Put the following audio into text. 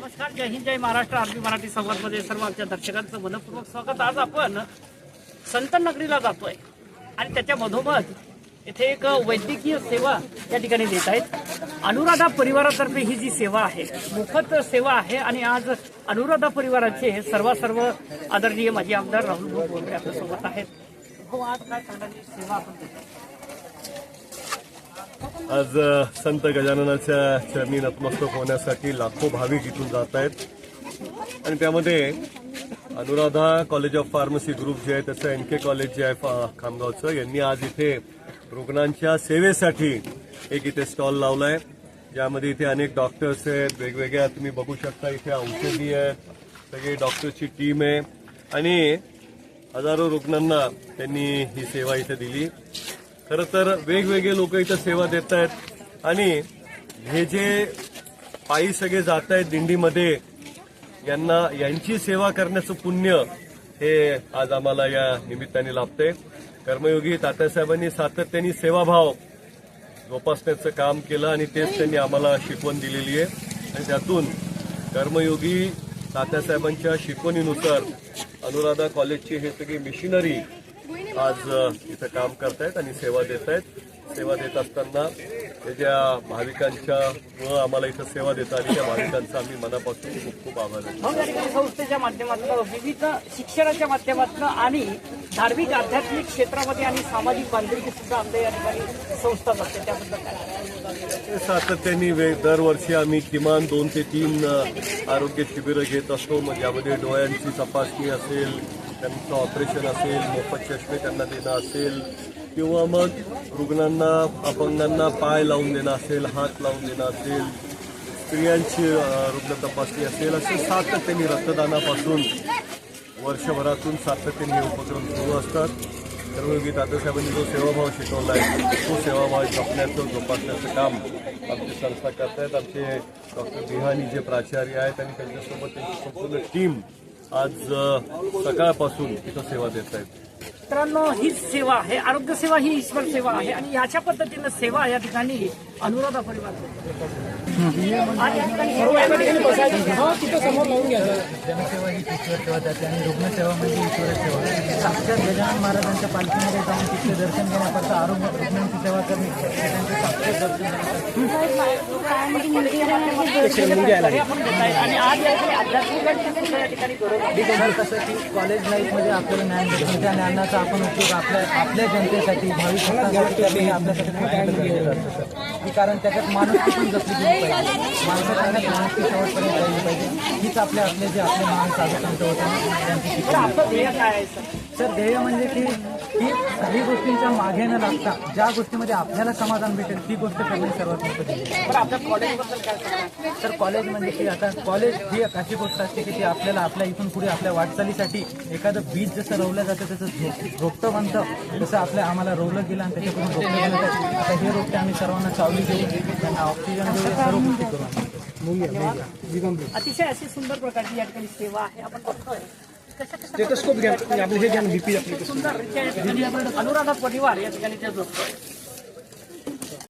नमस्कार जय हिंद जय महाराष्ट्र. आरबी मराठी संवादमध्ये सर्व आमच्या दर्शकांचं मनपूर्वक स्वागत. आज आपण संत नगरीला जातोय आणि त्याच्या मधोमध इथे एक वैद्यकीय सेवा या ठिकाणी देत आहेत. अनुराधा परिवारातर्फे ही जी सेवा आहे मोफत सेवा आहे आणि आज अनुराधा परिवाराचे सर्व सर्व आदरणीय माजी आमदार राहुल भाऊ बोलते आपल्यासोबत आहेत. हो आज काय सेवा आपण देतो आज संत गजाननाच्या चरणी नतमस्तक होण्यासाठी लाखो भाविक इथून जात आहेत. आणि त्यामध्ये Anuradha college of pharmacy group जे आहे त्याचं एन के कॉलेज जे आहे फा- खामगावचं यांनी आज इथे रुग्णांच्या सेवेसाठी एक इथे स्टॉल लावलाय. ज्यामध्ये इथे अनेक डॉक्टर्स आहेत वेगवेगळ्या तुम्ही बघू शकता इथे औषधी आहेत सगळी डॉक्टरची टीम आहे. आणि हजारो रुग्णांना त्यांनी ही सेवा इथे दिली. खरं तर वेगवेगळे लोक इथं सेवा देत आहेत. आणि हे जे पायी सगळे जात आहेत दिंडीमध्ये यांना यांची सेवा करण्याचं पुण्य हे आज आम्हाला या निमित्ताने लाभते कर्मयोगी तात्यासाहेबांनी सातत्याने सेवाभाव जोपासण्याचं काम केलं आणि तेच त्यांनी आम्हाला शिकवण दिलेली आहे. आणि त्यातून कर्मयोगी तात्यासाहेबांच्या शिकवणीनुसार अनुराधा कॉलेजची हे सगळी मिशनरी आज इथं काम करतायत आणि सेवा देत आहेत सेवा देत असताना ते ज्या भाविकांच्या मुळं आम्हाला इथं सेवा देता आली त्या भाविकांचा आम्ही मनापासून खूप खूप आभार आहे संस्थेच्या माध्यमातून विविध शिक्षणाच्या माध्यमातून आणि धार्मिक आध्यात्मिक क्षेत्रामध्ये आणि सामाजिक बांधिलकी सुद्धा आमच्या या ठिकाणी संस्था असते त्याबद्दल काय? सातत्याने वे दरवर्षी आम्ही किमान दोन ते तीन आरोग्य शिबिरं घेत असतो. मग यामध्ये डोळ्यांची तपासणी असेल त्यांचं ऑपरेशन असेल मोफत चष्मे त्यांना देणं असेल किंवा मग रुग्णांना अपंगांना पाय लावून देणं असेल हात लावून देणं असेल स्त्रियांची रुग्ण तपासणी असेल असे सातत्याने रक्तदानापासून वर्षभरातून सातत्याने हे उपक्रम सुरू असतात. कर्मयोगी दादासाहेबांनी जो सेवाभाव शिकवला आहे तो सेवाभाव जपण्याचं जोपासण्याचं काम आमची संस्था करतायत. आमचे डॉक्टर बिहानी जे प्राचार्य आहेत आणि त्यांच्यासोबत त्यांची संपूर्ण टीम आज सकाळपासून इथं सेवा देत आहेत. मित्रांनो ही सेवा आहे आरोग्य सेवा ही ईश्वर सेवा आहे आणि याच्या पद्धतीनं सेवा या ठिकाणी अनुराधा परिवार. हो, जनसेवा ही ईश्वर सेवा जाते आणि रुग्णसेवा म्हणजे ईश्वर सेवा साक्षात गजानन महाराजांच्या पालखीमध्ये जाऊन तिथे दर्शन घेण्याकरता आरोग्य रुग्णांची सेवा करणे हे त्यांचे साक्षात दर्शन. आणि आज. सर कसं की कॉलेज लाईफमध्ये आपल्याला ज्ञान भेटतं त्या ज्ञानाचा आपण उपयोग आपल्या आपल्या जनतेसाठी भावी हे आपल्यासाठी सर की कारण त्याच्यात माणुसकी पण जपली गेली पाहिजे? माणसाच्या माणुसकी शेवटपर्यंत राहिली पाहिजे? हीच आपल्या आपले जे आपले महान साधू संत होते त्यांची शिकवण. सर? सर ध्येय म्हणजे की की काही गोष्टींच्या मागे न लागता ज्या गोष्टीमध्ये आपल्याला समाधान भेटेल ती गोष्ट करणे सर्वात सांगणार तर कॉलेज म्हणजे की आता कॉलेज ही एक अशी गोष्ट असते की ती आपल्याला आपल्या इथून पुढे आपल्या वाटचालीसाठी एखादं बीज जसं रवलं जातं तसं झोप रोपटं बनतं तसं आपल्या आम्हाला रवलं गेलं आणि त्याच्याकडून रोपटं बनतं आता हे रोपटे आम्ही सर्वांना सावली देऊ त्यांना ऑक्सिजन देऊ या सर्व गोष्टी करू आम्ही. अतिशय अशी सुंदर प्रकारची या ठिकाणी सेवा आहे आपण बघतोय कशा कशा स्टेटस्कोप घ्या आपलं हे घ्या बीपी आपली सुंदर रित्या या ठिकाणी आपण अनुराधा परिवार या ठिकाणी ते जोडतोय